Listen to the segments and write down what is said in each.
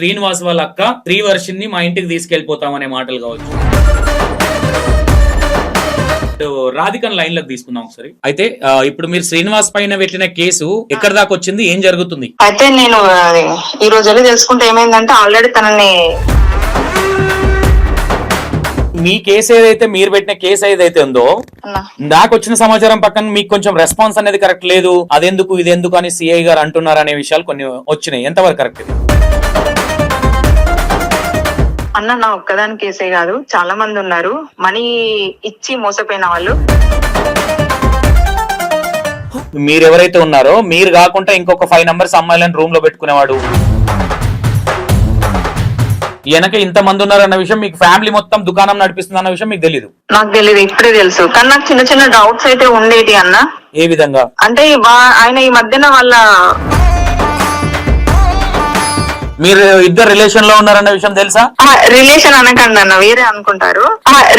శ్రీనివాస్ వాళ్ళ అక్క శ్రీవర్షిని మా ఇంటికి తీసుకెళ్ళిపోతామనే మాటలు కావచ్చు. ఇప్పుడు రాధికన్ లైన్లోకి తీసుకుందాం ఒకసారి. అయితే ఇప్పుడు మీరు శ్రీనివాస్ పైన పెట్టిన కేసు ఎక్కడ దాకా వచ్చింది? ఏం జరుగుతుంది? అయితే నేను ఈ రోజు వెళ్ళి తెలుసుకుంటే ఏమైందంటే ఆల్రెడీ తనని మీ కేసు ఏదైతే మీరు పెట్టిన కేసు ఏదైతే ఉందో నాకు వచ్చిన సమాచారం పక్కన మీకు కొంచెం రెస్పాన్స్ అనేది కరెక్ట్ లేదు. అదెందుకు ఇదెందుకు అని సిఐ గారు అంటున్నారు అనే విషయాలు కొన్ని వచ్చినాయి. ఎంతవరకు కరెక్ట్ ఇది? అన్న నా ఒక్కదాని కేసే కాదు చాలా మంది ఉన్నారు. మనీ ఇచ్చి మోసపోయిన వాళ్ళు. మీరు ఎవరైతే ఉన్నారో మీరు కాకుండా ఇంకొక ఫైవ్ నంబర్స్ అమ్మాయిలను రూమ్లో పెట్టుకునేవాడు. వెనక ఇంత మంది ఉన్నారన్న విషయం మీకు ఫ్యామిలీ మొత్తం దుకాణం నడిపిస్తుంది అన్న విషయం మీకు తెలియదు నాకు తెలియదు ఇప్పుడే తెలుసు. కానీ నాకు చిన్న చిన్న డౌట్స్ అయితే ఉండేటి అన్న. ఏ విధంగా? అంటే వా- ఆయన ఈ మధ్యన వాళ్ళ మీరు ఇద్దరు రిలేషన్లో ఉన్నారన్న విషయం తెలుసా? రిలేషన్ అనకండి అన్న వేరే అనుకుంటారు.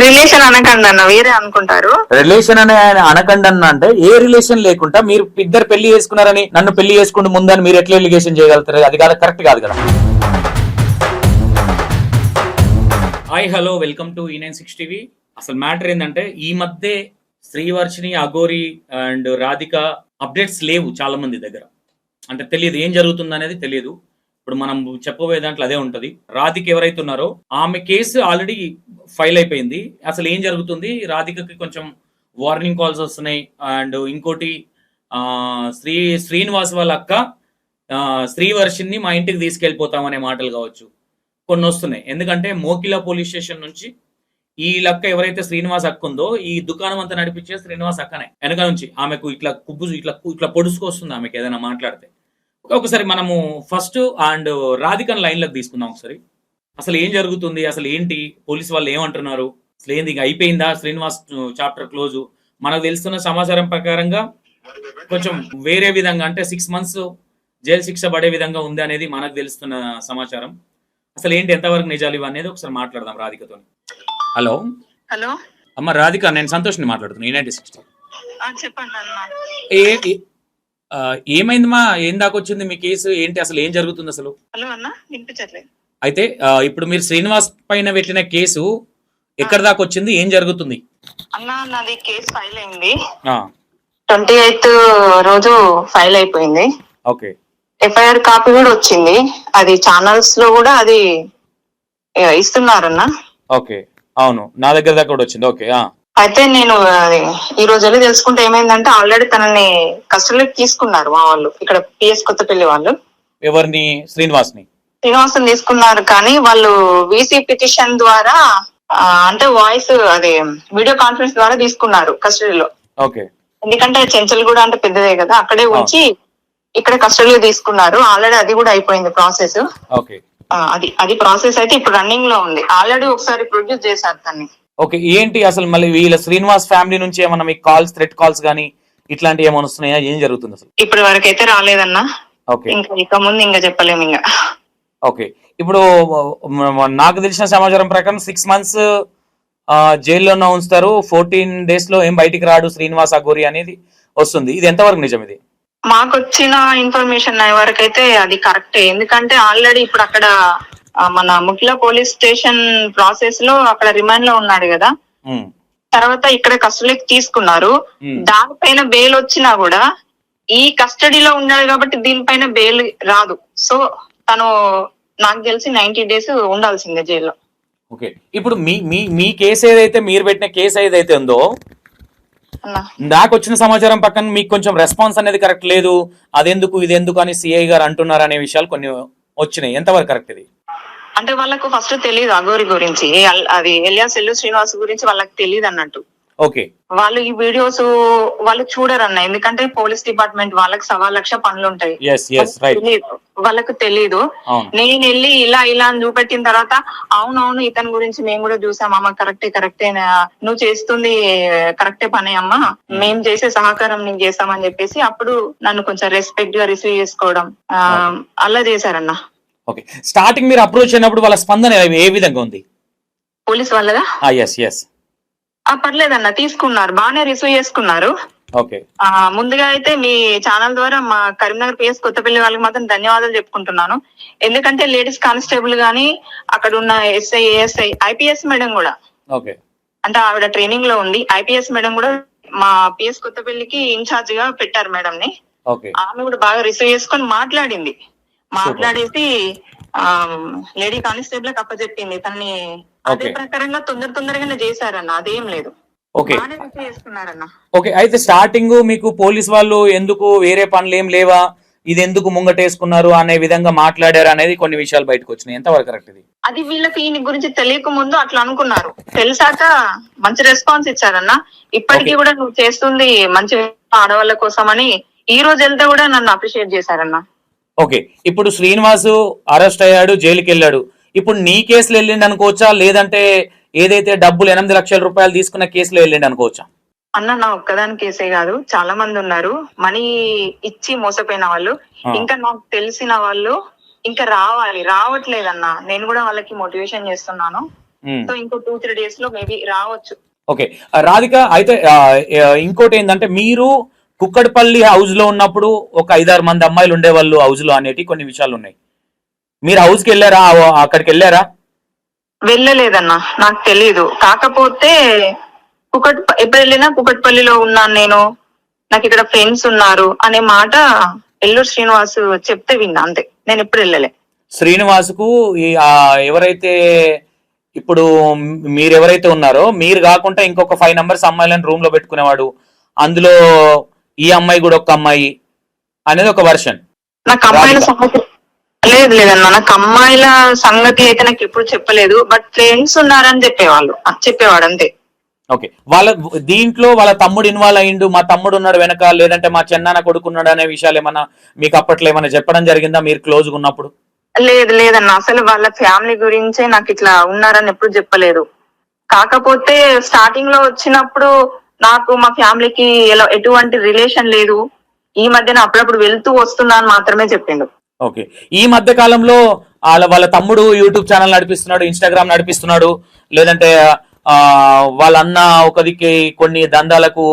రిలేషన్ అనకండి అన్న వేరే అనుకుంటారు. రిలేషన్ అనే ఆయన అనకండి అన్న అంటే ఏ రిలేషన్ లేకుండా మీరు ఇద్దరు పెళ్ళి చేసుకున్నారని నన్ను పెళ్ళి చేసుకుంటూ ముందని మీరు ఎట్లా ఎలిగేషన్ చేయగలుగుతారు? అది కాదు కరెక్ట్ కాదు కదా. హాయ్ హలో వెల్కమ్ టు ఈ నైన్ సిక్స్ టీవీ అసలు మ్యాటర్ ఏంటంటే ఈ మధ్య శ్రీవర్షిని అగోరి అండ్ రాధిక అప్డేట్స్ లేవు చాలా మంది దగ్గర. అంటే తెలియదు ఏం జరుగుతుంది అనేది తెలియదు. ఇప్పుడు మనం చెప్పబోయే దాంట్లో అదే ఉంటది. రాధిక ఎవరైతే ఉన్నారో ఆమె కేసు ఆల్రెడీ ఫైల్ అయిపోయింది. అసలు ఏం జరుగుతుంది? రాధికకి కొంచెం వార్నింగ్ కాల్స్ వస్తున్నాయి. అండ్ ఇంకోటి శ్రీ శ్రీనివాస్ వాళ్ళ అక్క శ్రీవర్షిని మా ఇంటికి తీసుకెళ్ళిపోతామనే మాటలు కావచ్చు. కొన్ని వస్తున్నాయి. ఎందుకంటే మోకిలా పోలీస్ స్టేషన్ నుంచి ఈ లక్క ఎవరైతే శ్రీనివాస్ అక్క ఉందో ఈ దుకాణం అంతా నడిపించే శ్రీనివాస్ అక్కనే. వెనక నుంచి ఆమెకు ఇట్లా కుబ్బు ఇట్లా ఇట్లా పొడుచుకొస్తుంది ఆమెకు ఏదైనా మాట్లాడితే. ఒకసారి మనము ఫస్ట్ అండ్ రాధికన్ లైన్లోకి తీసుకుందాం ఒకసారి. అసలు ఏం జరుగుతుంది? అసలు ఏంటి? పోలీస్ వాళ్ళు ఏమంటున్నారు? అసలు ఏంది? ఇక అయిపోయిందా? Srinivas chapter close. మనకు తెలుస్తున్న సమాచారం ప్రకారంగా కొంచెం వేరే విధంగా అంటే సిక్స్ మంత్స్ జైలు శిక్ష పడే విధంగా ఉంది అనేది మనకు తెలుస్తున్న సమాచారం. అసలు ఏంటి? ఎంతవరకు నిజాలు అనేది ఒకసారి మాట్లాడదాం రాధికతో. హలో? హలో? అమ్మ రాధిక నేను సంతోష్ని మాట్లాడుతున్నాను యునైటెడ్ సిక్స్టీ చెప్పండి ఏమైందమ్మా ఏం దాకా వచ్చింది మీ కేసు? ఏంటి అసలు ఏం జరుగుతుంది అసలు? హలో అన్న వినిపించట్లేదు. అయితే ఇప్పుడు మీరు శ్రీనివాస్ పైన పెట్టిన కేసు ఎక్కడ దాకా వచ్చింది ఏం జరుగుతుంది? అన్న నాది కేసు ఫైల్ అయింది. ట్వంటీ ఎయిత్ రోజు ఫైల్ అయిపోయింది. ఓకే. ఎఫ్ఐఆర్ కాపీ కూడా వచ్చింది. అది ఛానల్స్లో కూడా అది ఇస్తున్నారన్న. ఓకే. అవును నా దగ్గర దాకా కూడా వచ్చింది. ఓకే ఆ, అయితే నేను ఈ రోజు వెళ్ళి తెలుసుకుంటే ఏమైందంటే ఆల్రెడీ తనని కస్టడీకి తీసుకున్నారు మా వాళ్ళు. ఇక్కడ పిఎస్ కొత్తపల్లి వాళ్ళు. ఎవరిని? శ్రీనివాస్ని. శ్రీనివాసం తీసుకున్నారు కానీ వాళ్ళు వీసీ పిటిషన్ ద్వారా అంటే వాయిస్ అది వీడియో కాన్ఫరెన్స్ ద్వారా తీసుకున్నారు కస్టడీలో ఓకే. ఎందుకంటే చెంచల్ కూడా అంటే పెద్దదే కదా అక్కడే ఉంచి ఇక్కడ కస్టడీలో తీసుకున్నారు. ఆల్రెడీ అది కూడా అయిపోయింది ప్రాసెస్ ఓకే. అది అది ప్రాసెస్ అయితే ఇప్పుడు రన్నింగ్లో ఉంది. ఆల్రెడీ ఒకసారి ప్రొడ్యూస్ చేశారు దాన్ని ఓకే ఏంటి అసలు మళ్ళీ వీళ్ళ శ్రీనివాస్ ఫ్యామిలీ నుంచి ఏమన్నా మీకు కాల్స్ థ్రెట్ కాల్స్ కానీ ఇట్లాంటివి ఏమైనా వస్తున్నాయా? ఏం జరుగుతుంది అసలు? ఇప్పటి వరకు అయితే రాలేదన్నా. ఓకే. ఇంకా ఇక ముందు ఇంకా చెప్పలేము ఇంకా. ఓకే. ఇప్పుడు నాకు తెలిసిన సమాచారం ప్రకారం సిక్స్ మంత్స్ జైల్లోనే ఉంచుతారు. ఫోర్టీన్ డేస్లో ఏం బయటికి రాడు శ్రీనివాస్ అగోరి అనేది వస్తుంది. ఇది ఎంతవరకు నిజం ఇది? మాకు వచ్చిన ఇన్ఫర్మేషన్ వరకు అయితే అది కరెక్టే ఎందుకంటే ఆల్రెడీ ఇప్పుడు అక్కడ మన ముఖ్య పోలీస్ స్టేషన్ ప్రాసెస్లో అక్కడ రిమాండ్లో ఉన్నాడు కదా. తర్వాత ఇక్కడ కస్టడీకి తీసుకున్నారు. దానిపైన బెయిల్ వచ్చినా కూడా ఈ కస్టడీలో ఉండాలి కాబట్టి దీనిపైన బెయిల్ రాదు. సో తను నాకు తెలిసి నైన్టీ డేస్ ఉండాల్సిందే జైల్లో. ఓకే. ఇప్పుడు మీ మీ మీ కేసు ఏదైతే మీరు పెట్టిన కేసు ఏదైతే ఉందో నాకు వచ్చిన సమాచారం పక్కన మీకు కొంచెం రెస్పాన్స్ అనేది కరెక్ట్ లేదు. అదెందుకు ఇదెందుకు అని సిఐ గారు అంటున్నారు అనే విషయాలు కొన్ని వచ్చినాయి. ఎంతవరకు కరెక్ట్ ఇది? అంటే వాళ్ళకు ఫస్ట్ తెలియదు అగోరి గురించి. అది ఎలియా సెల్లు శ్రీనివాస్ గురించి వాళ్ళకి తెలియదు అన్నట్టు. ఓకే. వాళ్ళు ఈ వీడియోస్ వాళ్ళు చూడరన్న. ఎందుకంటే పోలీస్ డిపార్ట్మెంట్ వాళ్ళకి సవా లక్ష పనులు ఉంటాయి తెలీదు. వాళ్ళకు తెలియదు అవును. నేను వెళ్ళి ఇలా ఇలా అని చూపెట్టిన తర్వాత అవునవును ఇతని గురించి మేము కూడా చూసాం. అమ్మ కరెక్టే కరెక్టే నువ్వు చేస్తుంది కరెక్టే పనే అమ్మా. మేము చేసే సహకారం నీకు చేస్తామని చెప్పేసి అప్పుడు నన్ను కొంచెం రెస్పెక్ట్గా రిసీవ్ చేసుకోవడం అలా చేశారన్న. ఓకే స్టార్టింగ్ మీరు అప్రోచ్ అయినప్పుడు వాళ్ళ స్పందన ఏ- విధంగా ఉంది? పోలీస్ వాళ్ళగా ఎస్ ఎస్ ఆ పర్లేదన్న తీసుకున్నారు. బాగానే రిసీవ్ చేసుకున్నారు. ఓకే ముందుగా అయితే మీ ఛానల్ ద్వారా మా కరీంనగర్ పిఎస్ కొత్తపల్లి వాళ్ళకి మాత్రం ధన్యవాదాలు చెప్పుకుంటున్నాను. ఎందుకంటే లేడీస్ కానిస్టేబుల్ గాని అక్కడ ఉన్న ఎస్ఐ ఏఎస్ఐ ఐపీఎస్ మేడం కూడా. ఓకే అంటే ఆవిడ ట్రైనింగ్లో ఉంది ఐపీఎస్ మేడం కూడా మా పిఎస్ కొత్తపల్లికి ఇన్ఛార్జ్గా పెట్టారు మేడం ని ఆమె కూడా బాగా రిసీవ్ చేసుకొని మాట్లాడింది. మాట్లాడేసి లేడీ కానిస్టేబుల్ అప్పచెప్పింది తనని అదే. ప్రకారంగా తొందర తొందరగానే చేశారన్న అదేం లేదు. ఓకే. ఓకే అయితే స్టార్టింగ్ మీకు పోలీస్ వాళ్ళు ఎందుకు వేరే పనులు ఏం లేవా? ఇది ఎందుకు ముంగటేసుకున్నారు అనే విధంగా మాట్లాడారు అనేది కొన్ని విషయాలు బయటకు వచ్చినాయి. ఎంతవరకు కరెక్ట్ ఇది? అది వీళ్ళకి ఈయన గురించి తెలియక ముందు అట్లా అనుకున్నారు. తెలిసాక మంచి రెస్పాన్స్ ఇచ్చారన్న. ఇప్పటికీ. కూడా నువ్వు చేస్తుంది మంచి ఆడవాళ్ళ కోసం అని ఈ రోజు వెళ్తే కూడా నన్ను అప్రిషియేట్ చేశారన్న. ఓకే. ఇప్పుడు శ్రీనివాస్ అరెస్ట్ అయ్యాడు జైలుకి వెళ్ళాడు ఇప్పుడు నీ కేసులో వెళ్ళిండి అనుకోవచ్చా? లేదంటే ఏదైతే డబ్బులు ఎనిమిది లక్షల రూపాయలు తీసుకున్న కేసులో వెళ్ళిండి అనుకోవచ్చా? అన్న నా ఒక్కదాని కేసే కాదు. చాలా మంది ఉన్నారు. మనీ ఇచ్చి మోసపోయిన వాళ్ళు. ఇంకా నాకు తెలిసిన వాళ్ళు ఇంకా రావాలి. రావట్లేదన్న. నేను కూడా వాళ్ళకి మోటివేషన్ చేస్తున్నాను. సో ఇంకో టూ త్రీ డేస్లో మేబీ రావచ్చు. ఓకే. రాధిక అయితే ఇంకోటి ఏంటంటే మీరు కుక్కడపల్లి హౌస్లో ఉన్నప్పుడు ఒక ఐదారు మంది అమ్మాయిలు ఉండేవాళ్ళు హౌస్లో అనేటి కొన్ని విషయాలు ఉన్నాయి. మీరు హౌస్కి వెళ్ళారా? అక్కడికి వెళ్ళారా? వెళ్ళలేదన్న నాకు తెలియదు కాకపోతే కుకట్ ఎప్పుడు వెళ్ళినా కుకట్పల్లిలో ఉన్నాను నేను. నాకు ఇక్కడ ఫ్రెండ్స్ ఉన్నారు అనే మాట ఎల్లూరు శ్రీనివాస్ చెప్తే విన్నా అంతే. నేను ఎప్పుడు వెళ్ళలే. శ్రీనివాస్కు ఎవరైతే ఇప్పుడు మీరు ఎవరైతే ఉన్నారో మీరు కాకుండా ఇంకొక ఫైవ్ నంబర్స్ అమ్మాయిలను రూమ్లో పెట్టుకునేవాడు. అందులో ఈ అమ్మాయి కూడా ఒక అమ్మాయి అనేది ఒక వర్షన్ నాకు అమ్మాయిల. సంగతి లేదు లేదన్న. నాకు అమ్మాయిల సంగతి అయితే నాకు ఎప్పుడు చెప్పలేదు బట్ ఫ్రెండ్స్ ఉన్నారని చెప్పేవాళ్ళు. ఆ, చెప్పేవాడు అంతే. ఓకే వాళ్ళ దీంట్లో వాళ్ళ తమ్ముడు ఇన్వాల్వ్ అయ్యిండు మా తమ్ముడు ఉన్నాడు వెనక లేదంటే మా చెన్నాన్న కొడుకున్నాడు అనే విషయాలు ఏమన్నా మీకు అప్పట్లో ఏమైనా చెప్పడం జరిగిందా మీరు క్లోజ్గా ఉన్నప్పుడు? లేదు లేదన్న. అసలు వాళ్ళ ఫ్యామిలీ గురించే నాకు ఇట్లా ఉన్నారని ఎప్పుడు చెప్పలేదు. కాకపోతే స్టార్టింగ్లో వచ్చినప్పుడు నాకు మా ఫ్యామిలీకి ఎలా ఎటువంటి రిలేషన్ లేదు. ఈ మధ్యన అప్పుడప్పుడు వెళ్తూ వస్తున్నా అని మాత్రమే చెప్పిండు. ఓకే. ఈ మధ్య కాలంలో వాళ్ళ వాళ్ళ తమ్ముడు యూట్యూబ్ ఛానల్ నడిపిస్తున్నాడు ఇన్స్టాగ్రామ్ నడిపిస్తున్నాడు లేదంటే వాళ్ళ అన్న ఒక దిక్కి కొన్ని దందాలకు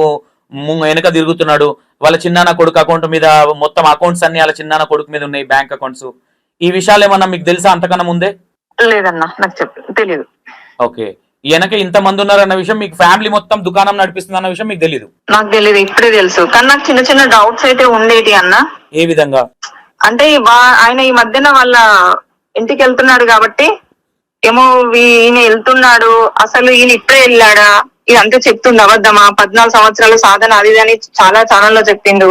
వెనక తిరుగుతున్నాడు. వాళ్ళ చిన్నాన్న కొడుకు అకౌంట్ మీద మొత్తం అకౌంట్స్ అన్ని వాళ్ళ చిన్నాన్న కొడుకు మీద ఉన్నాయి బ్యాంక్ అకౌంట్స్ ఈ విషయాలు ఏమన్నా మీకు తెలుసా అంతకన్నా ముందే? లేదన్నా నాకు తెలియదు ఓకే. వెనక ఇంత మంది ఉన్నారన్న విషయం మీకు ఫ్యామిలీ మొత్తం దుకాణం నడిపిస్తుంది అన్న విషయం మీకు తెలియదు నాకు తెలియదు ఇప్పుడే తెలుసు. కానీ నాకు చిన్న చిన్న డౌట్స్ అయితే ఉండేటి అన్న. ఏ విధంగా? అంటే ఆయన ఈ మధ్యన వాళ్ళ ఇంటికి వెళ్తున్నాడు కాబట్టి ఏమో ఈయన వెళ్తున్నాడు అసలు ఈయన ఇప్పుడే వెళ్ళాడా? ఇదంతా చెప్తుంది అబద్ధమా? పద్నాలుగు సంవత్సరాల సాధన అది అని చాలా ఛానల్లో చెప్పిండు.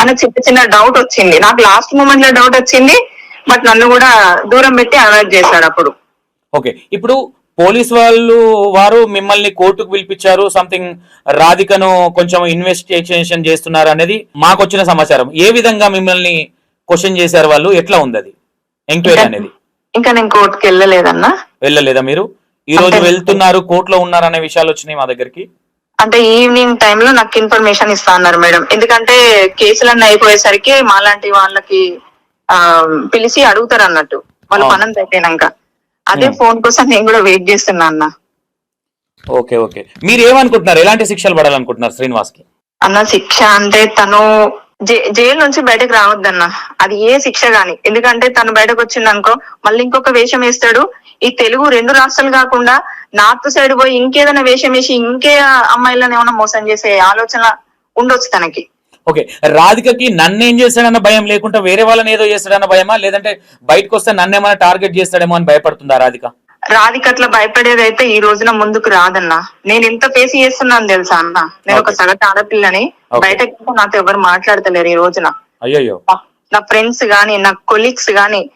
అని చిన్న చిన్న డౌట్ వచ్చింది. నాకు లాస్ట్ మూమెంట్లో డౌట్ వచ్చింది బట్ నన్ను కూడా దూరం పెట్టి అవాయిడ్ చేశాడు అప్పుడు. ఓకే. ఇప్పుడు పోలీస్ వాళ్ళు వారు మిమ్మల్ని కోర్టుకు పిలిపించారు సంథింగ్ రాధికను కొంచెం ఇన్వెస్టిగేషన్ చేస్తున్నారు అనేది మాకు వచ్చిన సమాచారం. ఏ విధంగా మిమ్మల్ని క్వశ్చన్ చేశారు వాళ్ళు? ఎట్లా ఉంది అది? ఎంక్వైరీ అనేది. ఇంకా నేను కోర్టుకి వెళ్ళలేదన్నా? వెళ్ళలేదా మీరు? ఈ రోజు వెళ్తున్నారు కోర్టులో ఉన్నారు అనే విషయాలు వచ్చినాయి మా దగ్గరికి? అంటే ఈవినింగ్ టైమ్లో నాకు ఇన్ఫర్మేషన్ ఇస్తా అన్నారు మేడం. ఎందుకంటే కేసులన్నీ అయిపోయేసరికి మాలాంటి వాళ్ళకి పిలిచి అడుగుతారు అన్నట్టు వాళ్ళ. పనంత అయిపోయినాక. అదే. ఫోన్ కోసం నేను కూడా వెయిట్ చేస్తున్నా అన్న. Okay okay. మీరు ఏమనుకుంటున్నారు ఎలాంటి శిక్షలు పడాలనుకుంటున్నారు శ్రీనివాస్కి అన్న శిక్ష అంటే తను జైలు నుంచి బయటకు రావద్దన్న. అది ఏ శిక్ష గాని. ఎందుకంటే తను బయటకు వచ్చిందనుకో మళ్ళీ ఇంకొక వేషం వేస్తాడు. ఈ తెలుగు రెండు రాష్ట్రాలు కాకుండా నార్త్ సైడ్ పోయి ఇంకేదైనా వేషం వేసి ఇంకే అమ్మాయిలను ఏమైనా మోసం చేసే ఆలోచన ఉండొచ్చు తనకి. ఓకే. రాధికకి నన్నేం చేస్తాడన్న భయం లేకుండా వేరే వాళ్ళని ఏదో చేస్తాడన్న భయమా? లేదంటే బయటకు వస్తే నన్నేమైనా టార్గెట్ చేస్తాడేమో అని భయపడుతుందా రాధిక? రాధిక అట్లా భయపడేది అయితే ఈ రోజున ముందుకు రాదన్న. నేను ఎంత ఫేస్ చేస్తున్నాను తెలుసా అన్న? నేను ఒక. సగటు ఆడపిల్లని. బయటకు నాతో ఎవరు మాట్లాడతలేరు ఈ రోజున. అయ్యయ్యో. నా- ఫ్రెండ్స్ గాని నా కొలీగ్స్ గాని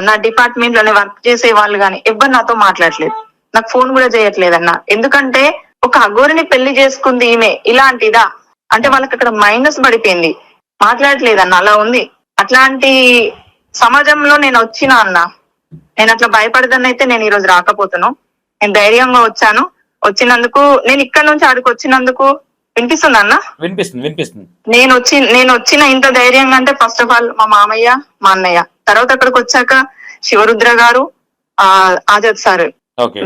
నా డిపార్ట్మెంట్లోనే వర్క్ చేసే వాళ్ళు గాని ఎవరు నాతో మాట్లాడలేదు. నాకు ఫోన్ కూడా చేయట్లేదన్న. ఎందుకంటే ఒక అఘోరిని పెళ్ళి చేసుకుంది ఈమె. ఇలాంటిదా? అంటే వాళ్ళకి అక్కడ మైనస్ పడిపోయింది. మాట్లాడట్లేదన్న అలా ఉంది. అట్లాంటి సమాజంలో నేను వచ్చిన అన్న నేను అట్లా భయపడదని అయితే నేను ఈ రోజు రాకపోతున్నాను నేను ధైర్యంగా వచ్చాను. వచ్చినందుకు నేను ఇక్కడ నుంచి ఆడికి వచ్చినందుకు వినిపిస్తుందా అన్న? వినిపిస్తుంది వినిపిస్తుంది. నేను వచ్చి నేను వచ్చిన ఇంత ధైర్యంగా అంటే ఫస్ట్ ఆఫ్ ఆల్ మా మామయ్య మా అన్నయ్య. తర్వాత అక్కడికి వచ్చాక శివరుద్ర గారు ఆ ఆజాద్ సార్.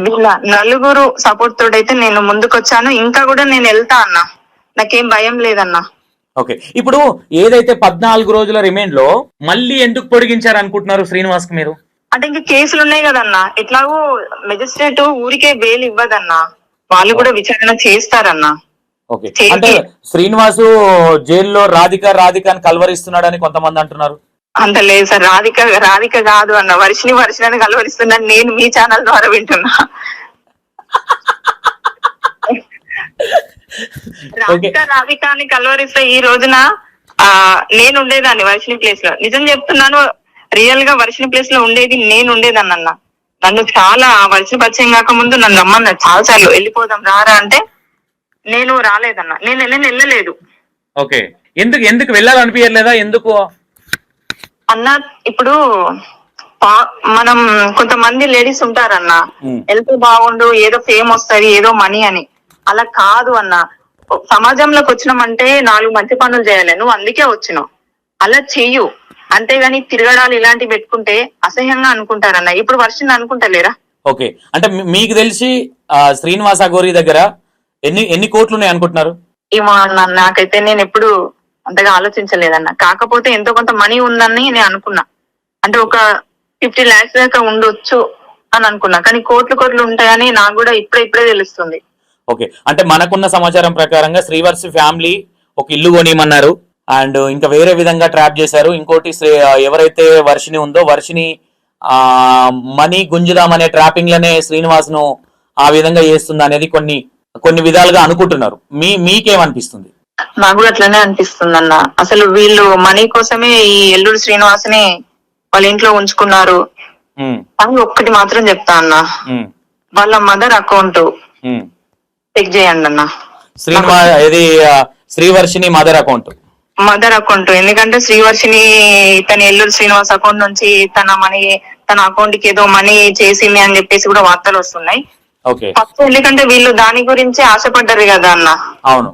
వీళ్ళ నలుగురు సపోర్ట్ తోడైతే నేను ముందుకు వచ్చాను ఇంకా కూడా నేను వెళ్తా అన్న. నాకేం భయం లేదన్నా. ఓకే. ఇప్పుడు ఏదైతే పద్నాలుగు రోజుల రిమైండ్లో మళ్ళీ ఎందుకు పొడిగించారు అనుకుంటున్నారు శ్రీనివాస్కి మీరు? అంటే ఇంకా కేసులు ఉన్నాయి కదన్నా. ఎట్లాగో మెజిస్ట్రేట్ ఊరికే బెయిల్ ఇవ్వదన్నా. వాళ్ళు కూడా విచారణ చేస్తారన్నా. ఓకే. అంటే శ్రీనివాసు జైల్లో రాధిక రాధిక అని కలవరిస్తున్నాడని కొంతమంది అంటున్నారు. అంత లేదు సార్. రాధిక రాధిక కాదు అన్న. వర్షిని వర్షిని కలవరిస్తున్నాను నేను మీ ఛానల్ ద్వారా వింటున్నా. రాధిక రాధిక అని కలవరిస్తే ఈ రోజున ఆ నేను ఉండేదాన్ని వర్షిని ప్లేస్లో. నిజం చెప్తున్నాను రియల్గా వర్షిని ప్లేస్లో ఉండేది నేను ఉండేదాన్ని అన్న నన్ను చాలా ఆ వర్షం పరిచయం కాక ముందు నన్ను రమ్మన్నా చాలా సార్లు వెళ్ళిపోదాం రారా అంటే నేను రాలేదన్న. నేను నేను వెళ్ళలేదు. ఓకే. ఎందుకు ఎందుకు వెళ్ళాలనిపించలేదా ఎందుకు? అన్న ఇప్పుడు పా- మనం కొంతమంది లేడీస్ ఉంటారన్న. వెళ్తే బాగుండు ఏదో ఫేమ్ వస్తది ఏదో మనీ అని. అలా కాదు అన్న. సమాజంలోకి వచ్చినామంటే నాలుగు మంచి పనులు చేయాలి. నువ్వు అందుకే వచ్చినావు. అలా చెయ్యు. అంతేగాని తిరగడాలు ఇలాంటివి పెట్టుకుంటే అసహ్యంగా అనుకుంటారన్న ఇప్పుడు వర్షం అనుకుంటలేరా? ఓకే. అంటే మీకు తెలిసి శ్రీనివాస గోరి దగ్గర ఎన్ని ఎన్ని కోట్లు ఉన్నాయి అనుకుంటున్నారు? ఏమో అన్న నాకైతే నేను ఎప్పుడు అంతగా ఆలోచించలేదన్న. కాకపోతే ఎంతో కొంత మనీ ఉందని నేను అనుకున్నా. అంటే ఒక ఫిఫ్టీ లాక్స్ దాకా ఉండొచ్చు అని అనుకున్నా. కానీ కోట్లు కోట్లు ఉంటాయని నాకు కూడా ఇప్పుడే ఇప్పుడే తెలుస్తుంది. ఓకే. అంటే మనకున్న సమాచారం ప్రకారంగా శ్రీవర్షి ఫ్యామిలీ ఒక ఇల్లు కొనియమన్నారు. అండ్ ఇంకా వేరే విధంగా ట్రాప్ చేశారు. ఇంకోటి శ్రీ ఎవరైతే వర్షిని ఉందో వర్షిని ఆ మనీ గుంజుదాం అనే ట్రాపింగ్లోనే శ్రీనివాస్ను ఆ విధంగా చేస్తుంది అనేది కొన్ని కొన్ని విధాలుగా అనుకుంటున్నారు. మీ మీకేమనిపిస్తుంది? నాకు కూడా అట్లనే అనిపిస్తుంది అన్న అసలు వీళ్ళు మనీ కోసమే ఈ ఎల్లుడు శ్రీనివాస్ని వాళ్ళ ఇంట్లో ఉంచుకున్నారు. అని ఒక్కటి మాత్రం చెప్తా అన్న. వాళ్ళ మదర్ అకౌంట్. చెక్ చేయండి అన్న. శ్రీనివాస్ ఇది Srivarshini mother account. Mother account. ఎందుకంటే శ్రీవర్షిని తన ఎల్లూరు శ్రీనివాస్ అకౌంట్ నుంచి తన మనీ తన అకౌంట్కి ఏదో మనీ చేసింది అని చెప్పేసి కూడా వార్తలు వస్తున్నాయి. ఓకే. ఫస్ట్ ఎందుకంటే వీళ్ళు దాని గురించి ఆశపడ్డారు కదా అన్న. అవును.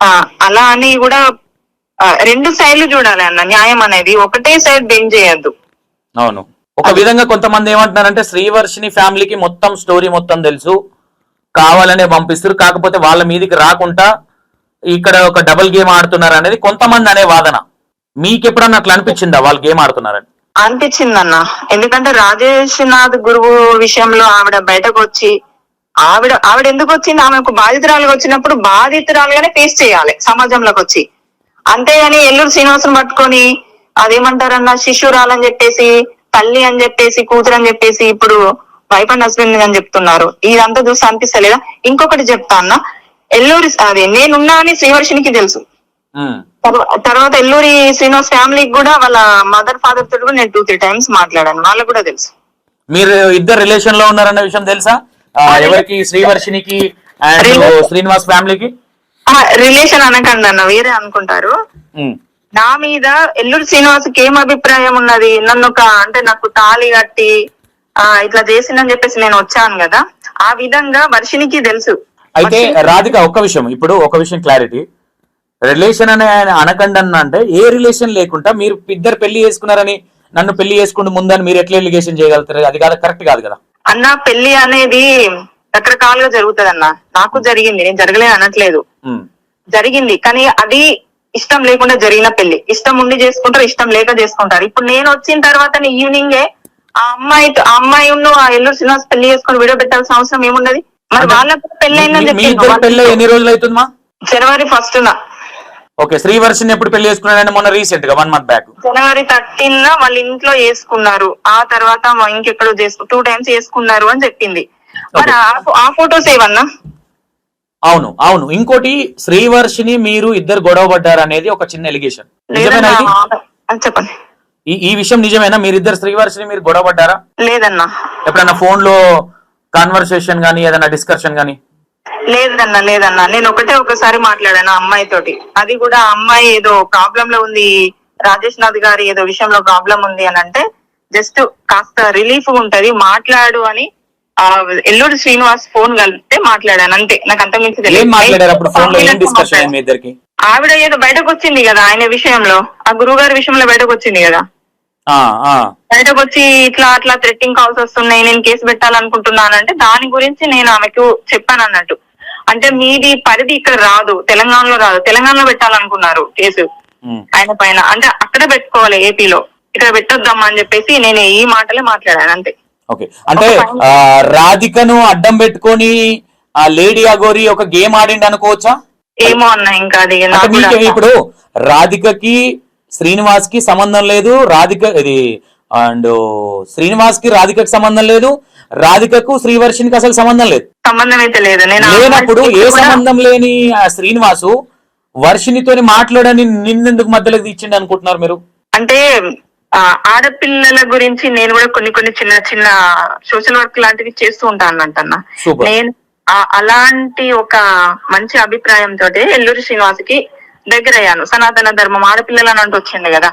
ఆ, అలా అని కూడా రెండు సైడ్లు చూడాలి అన్న. న్యాయం అనేది ఒకటే సైడ్ బెండ్ చేయొద్దు. అవును. ఒక విధంగా కొంతమంది ఏమంటున్నారంటే శ్రీవర్షిని ఫ్యామిలీకి మొత్తం స్టోరీ మొత్తం తెలుసు. కావాలనే పంపిస్తారు. కాకపోతే వాళ్ళ మీదికి రాకుండా ఇక్కడ ఒక డబుల్ గేమ్ ఆడుతున్నారు అనేది కొంతమంది అనే వాదన. మీకు ఎప్పుడన్నా అట్లా అనిపించిందా వాళ్ళు గేమ్ ఆడుతున్నారని? అనిపించింది అన్న ఎందుకంటే రాజేష్ నాథ్ గురువు విషయంలో ఆవిడ బయటకు వచ్చి ఆవిడ ఆవిడ ఎందుకు వచ్చింది ఆమె బాధితురాలుగా వచ్చినప్పుడు బాధితురాలుగానే ఫేస్ చేయాలి సమాజంలోకి వచ్చి అంతేగాని ఎల్లూరు శ్రీనివాసం పట్టుకొని అదేమంటారన్న శిశురాలని చెప్పేసి తల్లి అని చెప్పేసి కూతురు అని చెప్పేసి ఇప్పుడు వైఫ్ అండ్ హస్బెండ్ అని చెప్తున్నారు. ఇదంతా చూసి అనిపిస్తలేదా? ఇంకొకటి చెప్తా అన్న ఎల్లూరి అదే నేనున్నా అని శ్రీవర్షినికి తెలుసు. తర్వాత ఎల్లూరి శ్రీనివాస్ ఫ్యామిలీకి కూడా వాళ్ళ మదర్ ఫాదర్ తోటి కూడా నేను టూ త్రీ టైమ్స్ మాట్లాడాను. వాళ్ళకు కూడా తెలుసు. మీరు ఇద్దరు రిలేషన్లో ఉన్నారన్న విషయం తెలుసా? ఎవరికి? శ్రీవర్షినికి అండ్ శ్రీనివాస్ ఫ్యామిలీకి రిలేషన్ అనకండి అన్న వేరే అనుకుంటారు. నా మీద ఎల్లూరి శ్రీనివాస్కి ఏం అభిప్రాయం ఉన్నది? నన్ను ఒక అంటే నాకు తాళి కట్టి ఇట్లా చేసిందని చెప్పేసి నేను వచ్చాను కదా. ఆ విధంగా వర్షినికి తెలుసు. అయితే రాధిక ఒక్క విషయం. ఇప్పుడు ఒక విషయం క్లారిటీ రిలేషన్ అనే ఆయన అనకండి అంటే ఏ రిలేషన్ లేకుండా మీరు ఇద్దరు పెళ్ళి చేసుకున్నారని నన్ను పెళ్ళి చేసుకుంటూ ముందని మీరు ఎట్లా ఎలిగేషన్ చేయగలుగుతారు? అది కాదు కరెక్ట్ కాదు కదా. అన్న పెళ్ళి అనేది రకరకాలుగా జరుగుతుంది అన్న నాకు జరిగింది. నేను జరగలేదు అనట్లేదు. జరిగింది. కానీ అది ఇష్టం లేకుండా జరిగిన పెళ్ళి. ఇష్టం ఉండి చేసుకుంటారు ఇష్టం లేక చేసుకుంటారు. ఇప్పుడు నేను వచ్చిన తర్వాత ఈవినింగే ఆ అమ్మాయి ఆ అమ్మాయి ఉన్న ఆ ఎల్లూరు శ్రీనివాస్ పెళ్ళి చేసుకొని వీడియో పెట్టాల్సిన అవసరం ఏమున్నది మరి వాళ్ళకు పెళ్ళి అయిందని మీ- మీ ఇద్దరు పెళ్ళి ఎన్ని రోజులు అవుతుందమ్మా? జనవరి ఫస్ట్ న. ఓకే శ్రీవర్షిని ఎప్పుడు పెళ్ళి చేసుకున్నాడని మొన్న రీసెంట్గా వన్ మంత్ బ్యాక్ జనవరి థర్టీన్ వాళ్ళ ఇంట్లో చేసుకున్నారు. ఆ తర్వాత మా ఇంకెక్కడో చేసుకు టూ టైమ్స్ చేసుకున్నారు అని చెప్పింది. మరి ఆ- ఆ ఫొటోస్ ఏవన్నా? అవును అవును. ఇంకోటి శ్రీవర్షిని మీరు ఇద్దరు గొడవ పడ్డారు అనేది ఒక చిన్న ఎలిగేషన్ నిజమేనా ఇది? చెప్పండి. ఈ ఈ విషయం నిజమేనా? మీరిద్దరు శ్రీవర్షిని మీరు గొడవ పడ్డారా లేదన్నా. ఎప్పుడైనా ఫోన్లో కాన్వర్సేషన్ గానీ ఏదైనా డిస్కషన్ గానీ? లేదన్నా లేదన్నా. నేను ఒకటే ఒకసారి మాట్లాడాను అమ్మాయి తోటి. అది కూడా అమ్మాయి ఏదో ప్రాబ్లం లో ఉంది రాజేష్ నాథ్ గారి ఏదో విషయంలో ప్రాబ్లం ఉంది అని అంటే జస్ట్ కాస్త రిలీఫ్ ఉంటది మాట్లాడు అని ఆ ఎల్లుడు శ్రీనివాస్ ఫోన్ కలిపితే మాట్లాడాను అంతే. నాకు అంత మించి ఇద్దరికి? ఆవిడ ఏదో బయటకు వచ్చింది కదా ఆయన విషయంలో. ఆ గురువు గారి విషయంలో బయటకు వచ్చింది కదా. బయటకు వచ్చి ఇట్లా అట్లా థ్రెట్టింగ్ కాల్స్ వస్తున్నాయి నేను కేసు పెట్టాలనుకుంటున్నానంటే దాని గురించి నేను ఆమెకు చెప్పాను అన్నట్టు. అంటే మీది పరిధి ఇక్కడ రాదు తెలంగాణలో రాదు. తెలంగాణలో పెట్టాలనుకున్నారు కేసు. ఆయన పైన. అంటే అక్కడ పెట్టుకోవాలి ఏపీలో. ఇక్కడ పెట్టొద్దమ్మా అని చెప్పేసి నేను ఈ మాటలే మాట్లాడాను అంతే. ఓకే. అంటే రాధికను అడ్డం పెట్టుకొని ఆ లేడీ అగోరి ఒక గేమ్ ఆడిండి అనుకోవచ్చా ఏమో అన్న ఇంకా అది ఇప్పుడు రాధికకి శ్రీనివాస్కి సంబంధం లేదు రాధిక ఇది అండ్ శ్రీనివాస్కి రాధికకి సంబంధం లేదు రాధికకు శ్రీవర్షినికి అసలు సంబంధం లేదు. సంబంధం అయితే లేదు. లేనప్పుడు ఏ సంబంధం లేని ఆ శ్రీనివాసు వర్షినితోని మాట్లాడని నిన్నెందుకు మధ్యలోకి ఇచ్చిండి అనుకుంటున్నారు మీరు? అంటే ఆడపిల్లల గురించి నేను కూడా కొన్ని కొన్ని చిన్న చిన్న సోషల్ వర్క్ లాంటివి చేస్తూ ఉంటాను అంటన్న. నేను అలాంటి ఒక మంచి అభిప్రాయంతో ఎల్లూరి శ్రీనివాస్కి దగ్గర అయ్యాను సనాతన ధర్మం ఆడపిల్లలు అని అంటూ వచ్చింది కదా.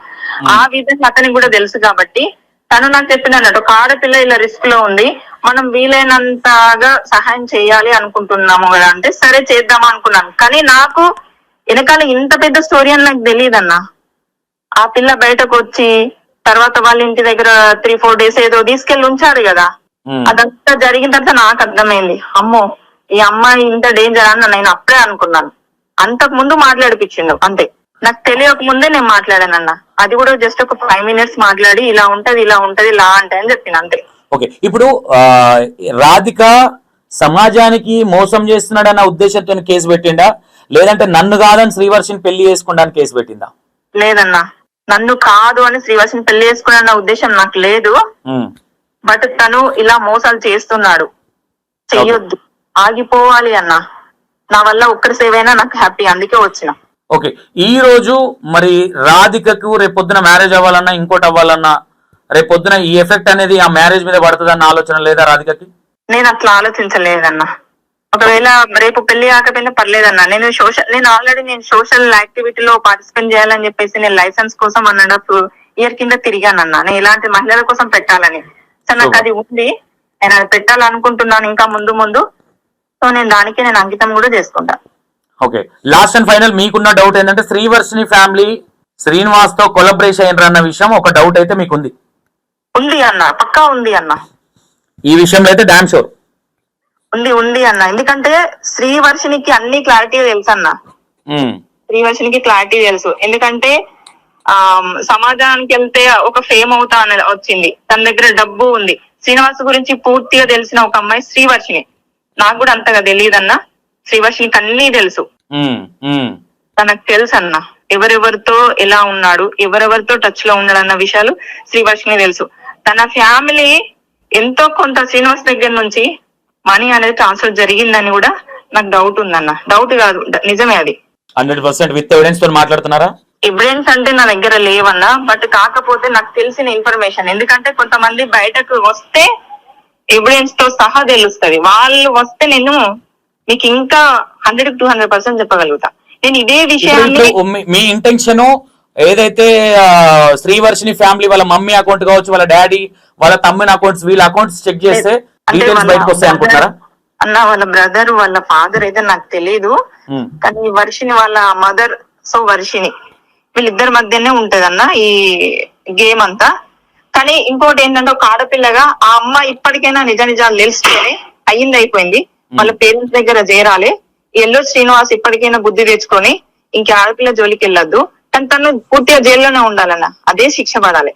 ఆ విధంగా అతనికి కూడా తెలుసు కాబట్టి తను నాకు చెప్పిన అన్నట్టు ఒక ఆడపిల్ల ఇలా రిస్క్లో ఉంది మనం వీలైనంతగా సహాయం చేయాలి అనుకుంటున్నాము కదా అంటే సరే చేద్దామా అనుకున్నాను. కానీ నాకు వెనకాల ఇంత పెద్ద స్టోరీ అని నాకు తెలియదన్నా. ఆ పిల్ల బయటకు వచ్చి తర్వాత వాళ్ళ ఇంటి దగ్గర త్రీ ఫోర్ డేస్ ఏదో తీసుకెళ్ళి ఉంచారు కదా. అదంతా జరిగిన తర్వాత నాకు అర్థమైంది. అమ్మో ఈ అమ్మాయి ఇంత డేంజర్ అని నేను అప్పుడే అనుకున్నాను. అంతకు ముందు మాట్లాడిపించిండు అంతే. నాకు తెలియక ముందే నేను మాట్లాడానన్న. అది కూడా జస్ట్ ఒక ఫైవ్ మినిట్స్ మాట్లాడి ఇలా ఉంటది ఇలా ఉంటది ఇలా అంటే అని చెప్పిన అంతే. ఓకే ఇప్పుడు రాధిక సమాజానికి మోసం చేస్తున్నాడన్న ఉద్దేశంతో కేసు పెట్టిండా? లేదంటే నన్ను కాదని శ్రీవర్షిని పెళ్ళి చేసుకోవడానికి కేసు పెట్టిందా? లేదన్నా. నన్ను కాదు అని శ్రీవాసిని పెళ్ళి చేసుకున్న ఉద్దేశం నాకు లేదు. బట్ తను ఇలా మోసాలు చేస్తున్నాడు. చెయ్యొద్దు. ఆగిపోవాలి అన్న. నా వల్ల ఒక్కరి సేవైనా నాకు హ్యాపీ అందుకే వచ్చిన. ఓకే. ఈ రోజు మరి రాధికకు రేపొద్దున మ్యారేజ్ అవ్వాలన్నా ఇంకోటి అవ్వాలన్నా రేపొద్దున ఈ ఎఫెక్ట్ అనేది ఆ మ్యారేజ్ మీద పడుతుందన్న ఆలోచన లేదా రాధికకి? నేను అట్లా ఆలోచించలేదన్న. ఒకవేళ రేపు పెళ్ళి కాకపోయినా పర్లేదన్న. నేను సోషల్ నేను ఆల్రెడీ నేను సోషల్ యాక్టివిటీలో పార్టిసిపేట్ చేయాలని చెప్పేసి నేను లైసెన్స్ కోసం వన్ అండ్ హాఫ్ ఇయర్ కింద తిరిగానన్న. నేను ఇలాంటి మహిళల కోసం పెట్టాలని. సో నాకు అది ఉంది. నేను అది పెట్టాలనుకుంటున్నాను ఇంకా ముందు ముందు. సో నేను దానికి నేను అంకితం కూడా చేసుకుంటా. ఓకే. లాస్ట్ అండ్ ఫైనల్ మీకున్న డౌట్ ఏంటంటే శ్రీవర్షిని ఫ్యామిలీ శ్రీనివాస్తో కొలబరేషన్ అయినరు అన్న విషయం ఒక డౌట్ అయితే మీకుంది. ఉంది అన్న పక్కా ఉంది అన్న. ఈ విషయంలో అయితే డామ్ షూర్ ఉంది ఉంది అన్న. ఎందుకంటే శ్రీవర్షినికి అన్ని క్లారిటీ తెలుసు అన్న శ్రీవర్షినికి క్లారిటీ తెలుసు. ఎందుకంటే ఆ సమాజానికి వెళ్తే ఒక ఫేమ్ అవుతా అని వచ్చింది. తన దగ్గర డబ్బు ఉంది. శ్రీనివాస్ గురించి పూర్తిగా తెలిసిన ఒక అమ్మాయి శ్రీవర్షిని నాకు కూడా అంతగా తెలియదన్న. శ్రీవర్షినికి అన్ని తెలుసు. తనకు తెలుసు అన్న ఎవరెవరితో ఎలా ఉన్నాడు ఎవరెవరితో టచ్లో ఉన్నాడు అన్న విషయాలు శ్రీవర్షిని తెలుసు. తన ఫ్యామిలీ ఎంతో కొంత శ్రీనివాస్ దగ్గర నుంచి మనీ అనేది ట్రాన్స్ఫర్ జరిగిందని కూడా నాకు డౌట్ ఉందన్న. డౌట్ కాదు నిజమే అది. హండ్రెడ్ పర్సెంట్ విత్ ఎవిడెన్స్తో మాట్లాడుతున్నారా? ఎవిడెన్స్ అంటే నా దగ్గర లేవన్నా బట్ కాకపోతే నాకు తెలిసిన ఇన్ఫర్మేషన్ ఎందుకంటే కొంతమంది బయటకు వస్తే ఎవిడెన్స్తో సహా తెలుస్తది. వాళ్ళు వస్తే నేను మీకు ఇంకా హండ్రెడ్ టూ హండ్రెడ్ పర్సెంట్ చెప్పగలుగుతా. నేను ఇదే విషయాన్ని మీ- ఇంటెన్షన్ ఏదైతే శ్రీవర్షిని ఫ్యామిలీ వాళ్ళ మమ్మీ అకౌంట్ కావచ్చు వాళ్ళ డాడీ వాళ్ళ తమ్మిన అకౌంట్స్ వీళ్ళ అకౌంట్స్ చెక్ చేస్తే డీటెయిల్స్ బయటకు వస్తాయి brother- అన్న వాళ్ళ బ్రదర్ వాళ్ళ ఫాదర్ అయితే నాకు తెలియదు. కానీ వర్షిని వాళ్ళ మదర్ సో వర్షిని. వీళ్ళిద్దరి మధ్యనే ఉంటదన్న ఈ గేమ్ అంతా. కానీ ఇంకోటి ఏంటంటే ఒక ఆడపిల్లగా ఆ అమ్మ ఇప్పటికైనా నిజ నిజాలు తెలుసుకొని అయ్యింది అయిపోయింది వాళ్ళ పేరెంట్స్ దగ్గర చేరాలి. ఎల్లో శ్రీనివాస్ ఇప్పటికైనా బుద్ధి తెచ్చుకొని ఇంక ఆడపిల్ల జోలికి వెళ్ళొద్దు. కానీ తను పూర్తిగా జైల్లోనే ఉండాలన్న. అదే శిక్ష పడాలి.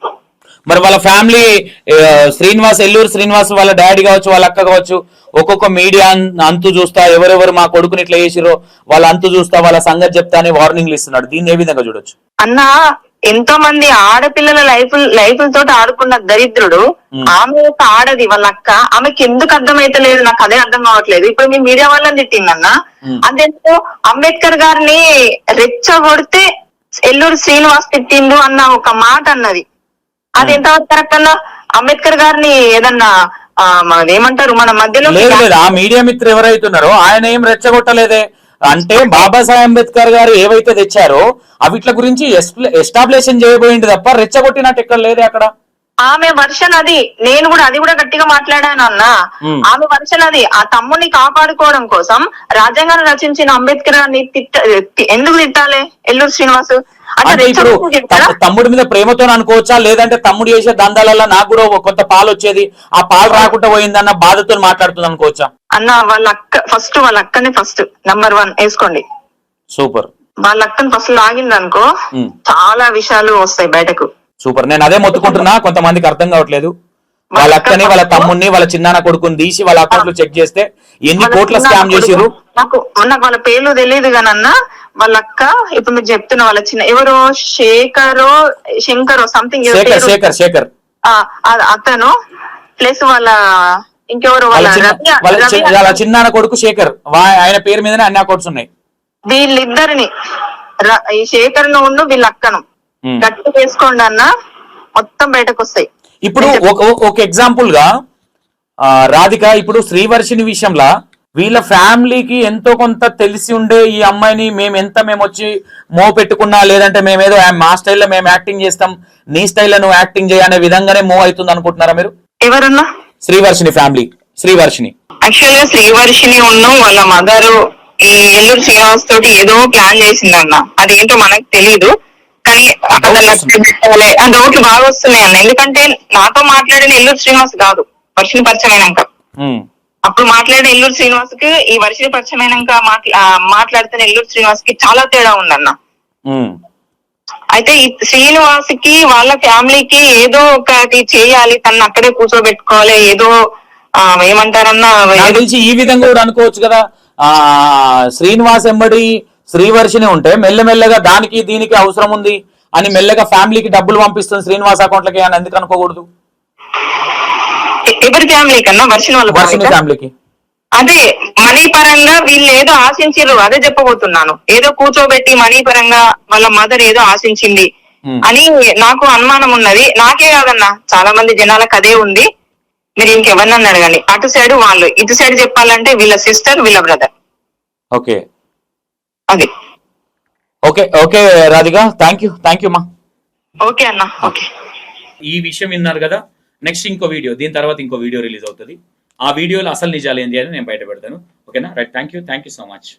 మరి వాళ్ళ ఫ్యామిలీ శ్రీనివాస్ ఎల్లూరు శ్రీనివాస్ వాళ్ళ డాడీ కావచ్చు వాళ్ళ అక్క కావచ్చు ఒక్కొక్క మీడియా అంతు చూస్తా ఎవరెవరు మా కొడుకుని ఇట్లా చేసిరో వాళ్ళ అంతు చూస్తా వాళ్ళ సంగతి చెప్తా అని వార్నింగ్లు ఇస్తున్నాడు. దీన్ని ఏ విధంగా చూడొచ్చు? అన్న ఎంతో మంది ఆడపిల్లల లైఫ్ లైఫ్ తోటి ఆడుకున్న దరిద్రుడు. ఆమె ఒక ఆడది వాళ్ళ అక్క. ఆమెకి ఎందుకు అర్థమైతలేదు? నాకు అదే అర్థం కావట్లేదు. ఇప్పుడు మీ మీడియా వాళ్ళని తిట్టిందన్న. అదేంటో అంబేద్కర్ గారిని రెచ్చగొడితే ఎల్లూరు శ్రీనివాస్ తిట్టిండు అన్న ఒక మాట అన్నది. అది ఎంతవరకు కరెక్ట్ అన్న? అంబేద్కర్ గారిని ఏదన్నా ఏమంటారు మన మధ్యలో మీడియా మిత్రులు ఎవరైతున్నారో ఆయన ఏం రెచ్చగొట్టలేదే? అంటే బాబాసాహెబ్ అంబేద్కర్ గారు ఏవైతే తెచ్చారో అవిట్ల గురించి ఎస్టాబ్లిషన్ చేయబోయింది తప్ప రెచ్చగొట్టినట్టు ఎక్కడ లేదే అక్కడ. ఆమె వర్షన్ అది. నేను కూడా అది కూడా గట్టిగా మాట్లాడాను అన్న. ఆమె వర్షన్ అది. ఆ తమ్ముని కాపాడుకోవడం కోసం రాజ్యాంగాన్ని రచించిన అంబేద్కర్ గారిని తిట్ట ఎందుకు తిట్టాలి ఎల్లూరు శ్రీనివాస్? అంటే ఇప్పుడు తమ్ముడి మీద ప్రేమతో అనుకోవచ్చా? లేదంటే తమ్ముడు చేసే దందాలల్లో నాకు కూడా కొత్త పాలు వచ్చేది ఆ పాలు రాకుండా పోయిందన్న బాధతో మాట్లాడుతుంది అనుకోవచ్చా? అన్న వాళ్ళ అక్క ఫస్ట్ వాళ్ళ అక్కనే ఫస్ట్ నంబర్ వన్ వేసుకోండి. సూపర్. వాళ్ళ అక్కని ఫస్ట్ లాగింది అనుకో. చాలా విషయాలు వస్తాయి బయటకు. సూపర్. నేను అదే మొత్తుకుంటున్నా కొంతమందికి అర్థం కావట్లేదు. వాళ్ళ అక్కని వాళ్ళ తమ్ముడిని వాళ్ళ చిన్నాన్న కొడుకుని తీసి వాళ్ళ అకౌంట్లో చెక్ చేస్తే ఎన్ని కోట్ల స్కామ్ కొడుకు- నాకు నాకు వాళ్ళ పేర్లు తెలియదు కానన్న వాళ్ళ అక్క ఇప్పుడు మీరు చెప్తున్న వాళ్ళ చిన్న ఎవరో శేఖరో శంకరో సంథింగ్ శేఖర్ శేఖర్ శేఖర్. అతను ప్లస్ వాళ్ళ ఇంకెవరు? వాళ్ళ చిన్న చిన్నాన్న కొడుకు శేఖర్. ఆయన పేరు మీదనే అన్ని అకౌంట్స్ ఉన్నాయి. వీళ్ళిద్దరిని శేఖర్ నుండి వీళ్ళ అక్కను. గట్టి వేసుకోండి అన్న. మొత్తం బయటకు వస్తాయి ఇప్పుడు ఒక ఒక ఎగ్జాంపుల్గా రాధిక ఇప్పుడు శ్రీవర్షిని విషయంలో వీళ్ళ ఫ్యామిలీకి ఎంతో కొంత తెలిసి ఉండే ఈ అమ్మాయిని మేము ఎంత మేము వచ్చి మో పెట్టుకున్నా లేదంటే మేమేదో మా స్టైల్లో మేము యాక్టింగ్ చేస్తాం నీ స్టైల్లో నువ్వు యాక్టింగ్ చేయనే విధంగానే మూవ్ అవుతుంది అనుకుంటున్నారా మీరు? ఎవరన్నా? శ్రీవర్షిని ఫ్యామిలీ. శ్రీవర్షిని యాక్చువల్గా శ్రీవర్షిని ఉన్న వాళ్ళ మదర్ ఈ ఎల్లూరు శ్రీనివాస్ తోటి ఏదో ప్లాన్ చేసిందన్న. అదేంటో మనకు తెలీదు. కానీ. ఆ డౌట్లు బాగా వస్తున్నాయి అన్న. ఎందుకంటే నాతో మాట్లాడిన ఎల్లూరు శ్రీనివాస్ కాదు. వర్షిని పరిచయం అయినాక అప్పుడు మాట్లాడిన ఎల్లూరు శ్రీనివాస్కి ఈ వర్షిని పరిచయం అయినాక మాట్లాడుతున్న ఎల్లూరు శ్రీనివాస్కి చాలా తేడా ఉందన్న. అయితే ఈ శ్రీనివాస్కి వాళ్ళ ఫ్యామిలీకి ఏదో ఒకటి చేయాలి తను అక్కడే కూర్చోబెట్టుకోవాలి ఏదో ఏమంటారన్నా ఈ విధంగా కూడా అనుకోవచ్చు కదా. ఆ శ్రీనివాస్ ఎంబడి శ్రీవర్షిని ఉంటే మెల్లమెల్లగా దానికి దీనికి అవసరం ఉంది అని మెల్లగా ఫ్యామిలీకి డబ్బులు పంపిస్తుంది శ్రీనివాస్ అకౌంట్లకి అని ఎందుకు అనుకోకూడదు? ఎవరి ఫ్యామిలీ కన్నా వర్షిని వాళ్ళ? ఫ్యామిలీకి. అదే మనీ పరంగా వీళ్ళు ఏదో ఆశించారు అదే చెప్పబోతున్నాను. ఏదో కూర్చోబెట్టి మనీ పరంగా వాళ్ళ మదర్ ఏదో ఆశించింది Hmm. అని నాకు అనుమానం ఉన్నది. నాకే కాదన్నా చాలా మంది జనాలకు అదే ఉంది. మీరు ఇంకెవరినన్నా అడగండి. అటు సైడ్ వాళ్ళు ఇటు సైడ్ చెప్పాలంటే వీళ్ళ సిస్టర్ వీళ్ళ బ్రదర్. ఓకే. అది. Okay okay Radhika. Thank you thank you మా ఓకే అన్న ఓకే. ఈ విషయం విన్నారు కదా. నెక్స్ట్ ఇంకో వీడియో దీని తర్వాత ఇంకో వీడియో రిలీజ్ అవుతుంది. ఆ వీడియోలో అసలు నిజాలు ఏంటి అని నేను బయట పెడతాను ఓకేనా? Right thank you thank you so much.